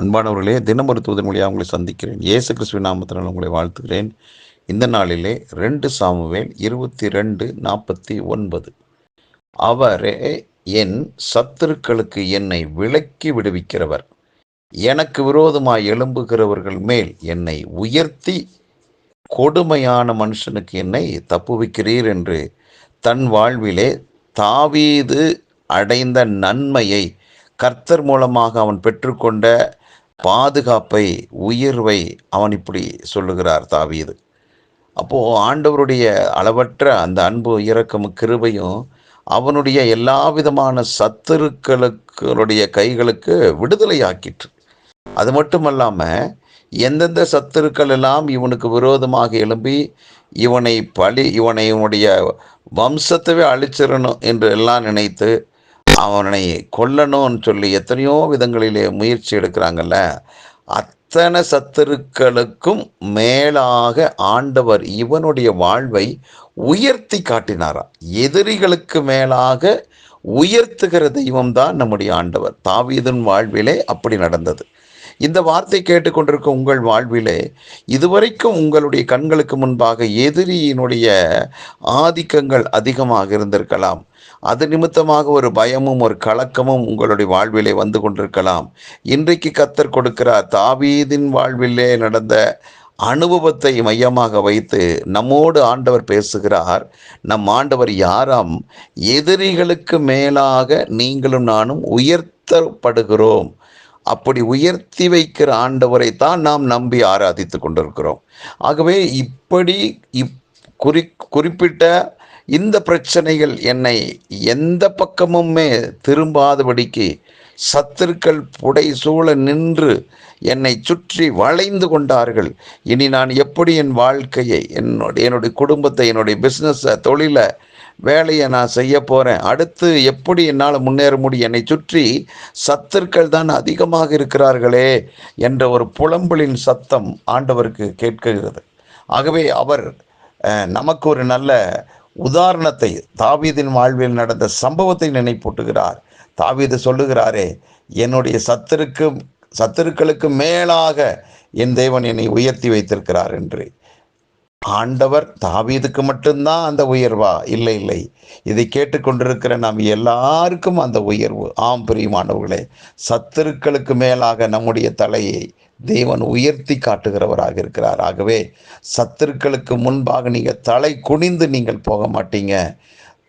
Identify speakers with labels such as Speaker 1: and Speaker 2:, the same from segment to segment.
Speaker 1: அன்பானவர்களே தினமருத்துவதன் தூதன் மொழியாக உங்களை சந்திக்கிறேன். இயேசு கிறிஸ்துவ நாமத்தினால் உங்களை வாழ்த்துகிறேன். இந்த நாளிலே ரெண்டு சாமுவேல் இருபத்தி ரெண்டு நாற்பத்தி ஒன்பது. அவரே என் சத்துருக்களுக்கு என்னை விலக்கி விடுவிக்கிறவர். எனக்கு விரோதமாய் எழும்புகிறவர்கள் மேல் என்னை உயர்த்தி கொடுமையான மனுஷனுக்கு என்னை தப்புவிக்கிறீர் என்று தன் வாழ்விலே தாவீது அடைந்த நன்மையை கர்த்தர் மூலமாக அவன் பெற்றுக்கொண்ட பாதுகாப்பை உயர்வை அவன் இப்படி சொல்லுகிறார் தாவீது. அப்போது ஆண்டவருடைய அளவற்ற அந்த அன்பு இரக்கமும் கிருபையும் அவனுடைய எல்லா விதமான சத்துருக்களுடைய கைகளுக்கு விடுதலையாக்கிற்று. அது மட்டுமல்லாமல் எந்தெந்த சத்துருக்கள் எல்லாம் இவனுக்கு விரோதமாக எழும்பி இவனை பழி இவனை இவனுடைய வம்சத்தவே அழிச்சிடணும் என்று எல்லாம் நினைத்து அவனை கொல்லணும்னு சொல்லி எத்தனையோ விதங்களிலே முயற்சி எடுக்கிறாங்கல்ல அத்தனை சத்துருக்களுக்கும் மேலாக ஆண்டவர் இவனுடைய வாழ்வை உயர்த்தி காட்டினாரா? எதிரிகளுக்கு மேலாக உயர்த்துகிற தெய்வம்தான் நம்முடைய ஆண்டவர். தாவீதன் வாழ்விலே அப்படி நடந்தது. இந்த வார்த்தை கேட்டுக்கொண்டிருக்கும் உங்கள் வாழ்விலே இதுவரைக்கும் உங்களுடைய கண்களுக்கு முன்பாக எதிரியினுடைய ஆதிக்கங்கள் அதிகமாக இருந்திருக்கலாம். அது நிமித்தமாக ஒரு பயமும் ஒரு கலக்கமும் உங்களுடைய வாழ்விலே வந்து கொண்டிருக்கலாம். இன்றைக்கு கத்தர் கொடுக்கிறார் தாவீதின் வாழ்விலே நடந்த அனுபவத்தை மையமாக வைத்து நம்மோடு ஆண்டவர் பேசுகிறார். நம் ஆண்டவர் யாராம்? எதிரிகளுக்கு மேலாக நீங்களும் நானும் உயர்த்தப்படுகிறோம். அப்படி உயர்த்தி வைக்கிற ஆண்டவரை தான் நாம் நம்பி ஆராதித்து கொண்டிருக்கிறோம். ஆகவே இப்படி இப் குறி குறிப்பிட்ட இந்த பிரச்சனைகள் என்னை எந்த பக்கமுமே திரும்பாதபடிக்கு சத்துருக்கள் புடை சூழ நின்று என்னை சுற்றி வளைந்து கொண்டார்கள். இனி நான் எப்படி என் வாழ்க்கையை என்னுடைய என்னுடைய குடும்பத்தை என்னுடைய பிஸ்னஸை தொழிலை வேலையை நான் செய்ய போகிறேன் அடுத்து எப்படி என்னால் முன்னேற முடியும்? என்னை சுற்றி சத்துருக்கள் தான் அதிகமாக இருக்கிறார்களே என்ற ஒரு புலம்பலின் சத்தம் ஆண்டவருக்கு கேட்கிறது. ஆகவே அவர் நமக்கு ஒரு நல்ல உதாரணத்தை தாவீதின் வாழ்வில் நடந்த சம்பவத்தை நினைப்பூட்டுகிறார். தாவீது சொல்லுகிறாரே என்னுடைய சத்துருக்கு சத்துருக்களுக்கு மேலாக என் தேவன் என்னை உயர்த்தி வைத்திருக்கிறார் என்று. ஆண்டவர் தாவீதுக்கு மட்டும்தான் அந்த உயர்வா? இல்லை இல்லை. இதை கேட்டுக்கொண்டிருக்கிற நாம் எல்லாருக்கும் அந்த உயர்வு. ஆம் பிரியமானவர்களே சத்துருக்களுக்கு மேலாக நம்முடைய தலையை தேவன் உயர்த்தி காட்டுகிறவராக இருக்கிறார். ஆகவே சத்துருக்களுக்கு முன்பாக நீங்கள் தலை குனிந்து நீங்கள் போக மாட்டீங்க.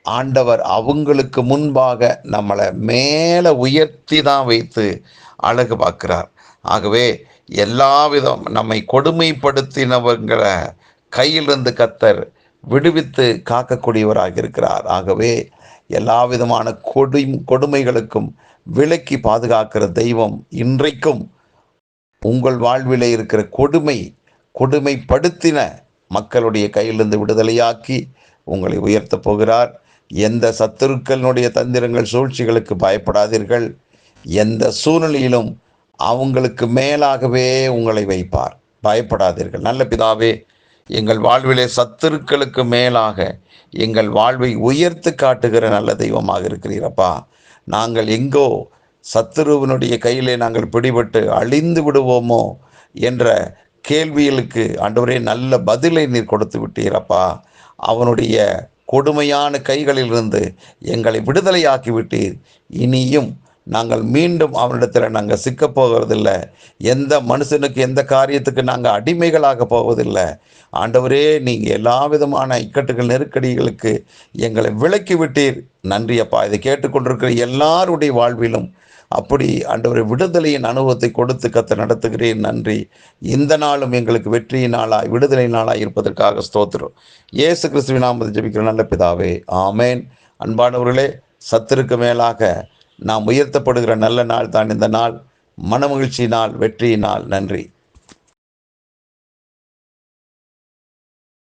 Speaker 1: ஆண்டவர் அவங்களுக்கு முன்பாக நம்மளை மேலே உயர்த்தி தான் வைத்து அழகு பார்க்கிறார். ஆகவே எல்லா விதம் நம்மை கொடுமைப்படுத்தினவங்களை கையிலிருந்து கத்தர் விடுவித்து காக்கக்கூடியவராக இருக்கிறார். ஆகவே எல்லா விதமான கொடு கொடுமைகளுக்கும் விலக்கி பாதுகாக்கிற தெய்வம் இன்றைக்கும் உங்கள் வாழ்விலே இருக்கிற கொடுமை கொடுமைப்படுத்தின மக்களுடைய கையிலிருந்து விடுதலையாக்கி உங்களை உயர்த்தப் போகிறார். எந்த சத்துருக்களினுடைய தந்திரங்கள் சூழ்ச்சிகளுக்கு பயப்படாதீர்கள். எந்த சூழ்நிலையிலும் அவங்களுக்கு மேலாகவே உங்களை வைப்பார். பயப்படாதீர்கள். நல்ல பிதாவே எங்கள் வாழ்விலே சத்துருக்களுக்கு மேலாக எங்கள் வாழ்வை உயர்த்து காட்டுகிற நல்ல தெய்வமாக இருக்கிறீரப்பா. நாங்கள் எங்கோ சத்துருவனுடைய கையிலே நாங்கள் பிடிபட்டு அழிந்து விடுவோமோ என்ற கேள்விகளுக்கு ஆண்டவரே நல்ல பதிலை நீர் கொடுத்து விட்டீரப்பா. அவனுடைய கொடுமையான கைகளிலிருந்து எங்களை விடுதலையாக்கி விட்டீர். இனியும் நாங்கள் மீண்டும் அவனிடத்தில் நாங்கள் சிக்கப் போகிறதில்லை. எந்த மனுஷனுக்கு எந்த காரியத்துக்கு நாங்கள் அடிமைகளாக போவதில்லை. ஆண்டவரே நீங்கள் எல்லா விதமான இக்கட்டுகள் நெருக்கடிகளுக்கு எங்களை விலக்கி விட்டீர். நன்றி அப்பா. இதை கேட்டுக்கொண்டிருக்கிற எல்லாருடைய வாழ்விலும் அப்படி ஆண்டவரை விடுதலையின் அனுபவத்தை கொடுத்து கத்த நடத்துகிறேன். நன்றி. இந்த நாளும் எங்களுக்கு வெற்றியின் நாளாய் விடுதலை நாளாய் இருப்பதற்காக ஸ்தோத்திரம். இயேசு கிறிஸ்துவின் நாமத்தை ஜபிக்கிற நல்ல பிதாவே. ஆமேன். அன்பானவர்களே சத்திற்கு மேலாக நாம் உயர்த்தப்படுகிற நல்ல நாள் தான் இந்த நாள். மனமகிழ்ச்சி நாள் வெற்றியினால். நன்றி.